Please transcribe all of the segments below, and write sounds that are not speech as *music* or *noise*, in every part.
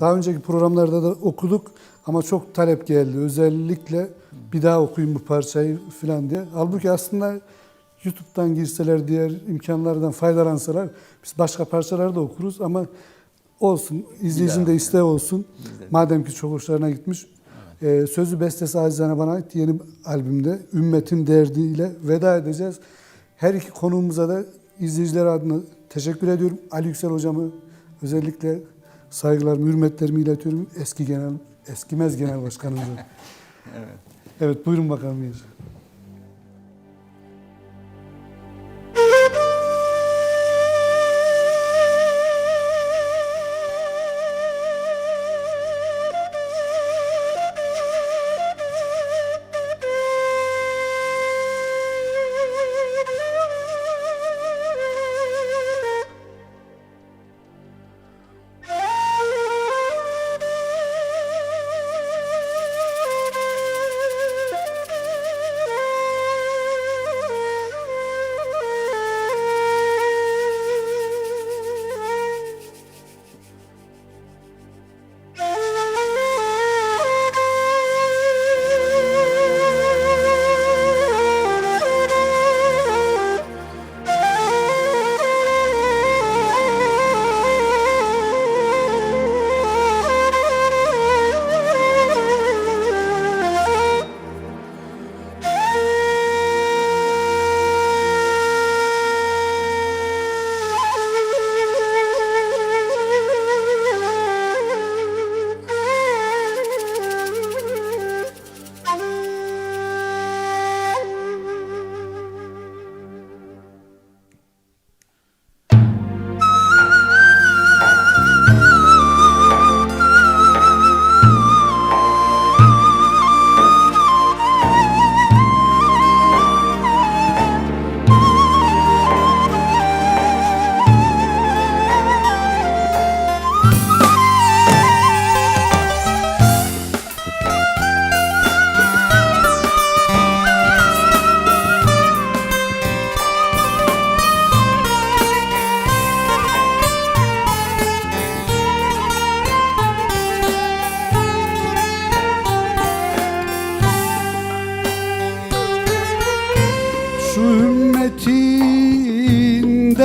Daha önceki programlarda da okuduk ama çok talep geldi. Özellikle bir daha okuyun bu parçayı falan diye. Halbuki aslında YouTube'dan girseler, diğer imkanlardan faydalansalar biz başka parçaları da okuruz ama olsun. izleyicinin de isteği olsun. Madem ki çok hoşlarına gitmiş. Ee, sözü bestesi Azizane bana ait yeni albümde Ümmetin Derdiyle veda edeceğiz. Her iki konuğumuza da izleyiciler adına teşekkür ediyorum. Ali Yüksel hocamı özellikle saygılarımı, hürmetlerimi iletiyorum. Eski genel, eskimez genel başkanımıza. *laughs* Evet. Evet buyurun bakalım. Yusuf.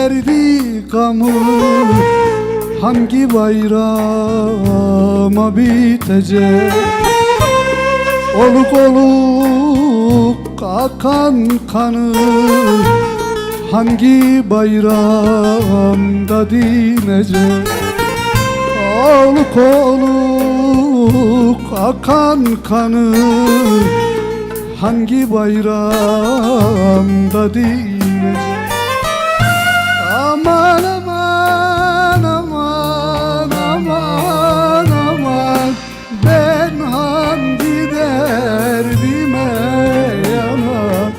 Derdi gamı Hangi bayrama bitecek? Oluk oluk akan kanı. Hangi bayramda dinecek? Oluk oluk akan kanı. Hangi bayramda dinecek Aman aman aman aman Ben hangi derdime Aman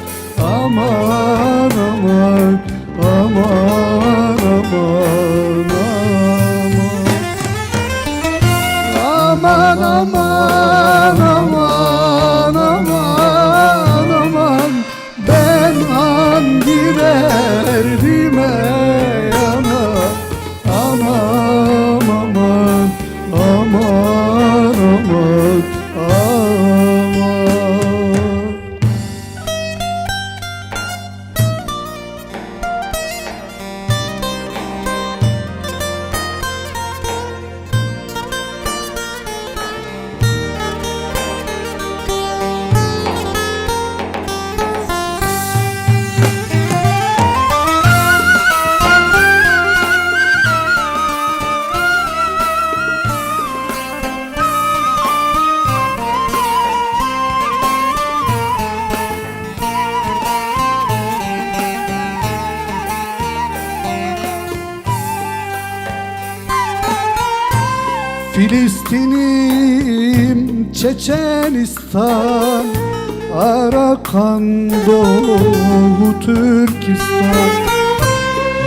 aman aman aman aman Aman. Aman aman aman aman. Ben hangi derdime Filistin'im Çeçenistan Arakan Doğu Türkistan.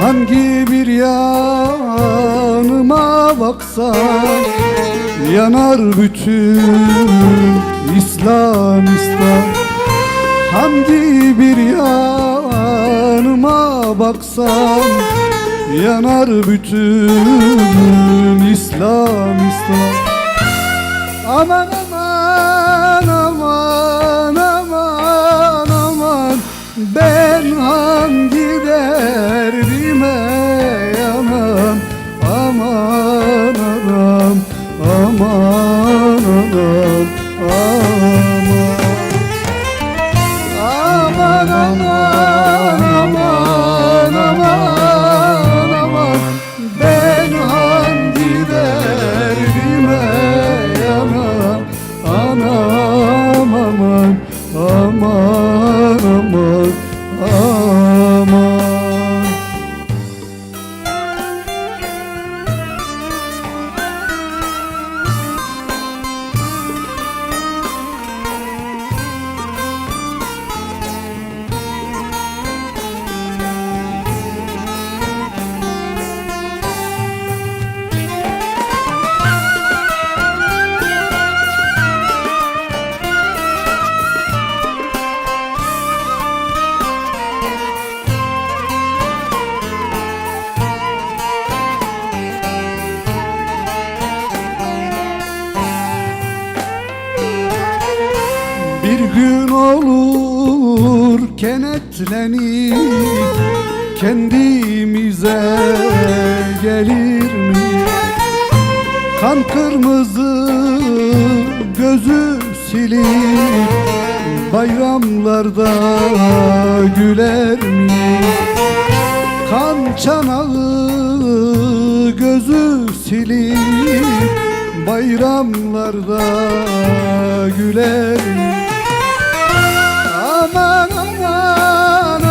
Hangi bir yanıma baksan Yanar bütün İslamistan. Hangi bir yanıma baksan Yanar bütün İslam İslam. Aman aman aman aman aman. Ben hangi derdime yanam Aman anam aman anam aman gün olur kenetlenip kendimize gelir mi? Kan kırmızı gözü silip bayramlarda güler mi? Kan çanağı gözü silip bayramlarda güler mi? Aman aman